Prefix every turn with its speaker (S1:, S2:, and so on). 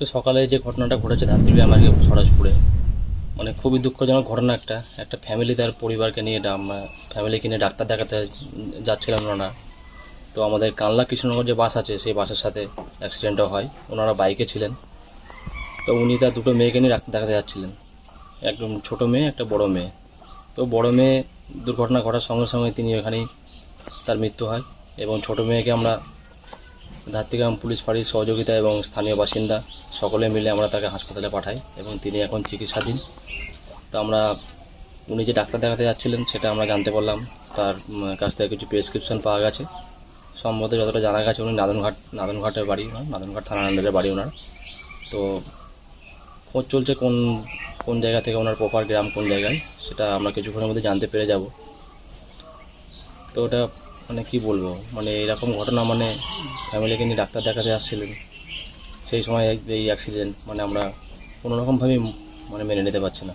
S1: আজকে সকালে যে ঘটনাটা ঘটেছে ধাত্রী আমাকে সরাজপুরে মানে খুবই দুঃখজনক ঘটনা একটা। একটা ফ্যামিলি তার পরিবারকে নিয়ে ফ্যামিলিকে নিয়ে ডাক্তার দেখাতে যাচ্ছিলাম ওনারা। তো আমাদের কানলা কৃষ্ণনগর যে বাস আছে, সেই বাসের সাথে অ্যাক্সিডেন্টও হয়। ওনারা বাইকে ছিলেন। তো উনি তার দুটো মেয়েকে নিয়ে ডাক্তার দেখাতে যাচ্ছিলেন। একদম ছোটো মেয়ে, একটা বড় মেয়ে। তো বড় মেয়ে দুর্ঘটনা ঘটার সঙ্গে সঙ্গে তিনি ওখানেই তার মৃত্যু হয় এবং ছোট মেয়েকে আমরা ধাত্রিগ্রাম পুলিশ ফাঁড়ির সহযোগিতা এবং স্থানীয় বাসিন্দা সকলে মিলে আমরা তাকে হাসপাতালে পাঠাই এবং তিনি এখন চিকিৎসাধীন। তো আমরা, উনি যে ডাক্তার দেখাতে যাচ্ছিলেন সেটা আমরা জানতে পারলাম। তার কাছ থেকে কিছু প্রেসক্রিপশন পাওয়া গেছে। সম্ভবত যতটা জানা গেছে উনি নাদনঘাট, নাদনঘাটের বাড়ি নাদনঘাট থানা আন্ডারের বাড়ি ওনার। তো খোঁজ চলছে কোন কোন জায়গা থেকে ওনার প্রপার গ্রাম কোন জায়গায়, সেটা আমরা কিছুক্ষণের মধ্যে জানতে পেরে যাব। তো ওটা মানে কি বলব? মানে এরকম ঘটনা মানে ফ্যামিলিকে নিয়ে ডাক্তার দেখাতে আসছিলেন। সেই সময় এই- অ্যাক্সিডেন্ট মানে আমরা কোনো রকমভাবেই মানে মেনে নিতে পারছি না।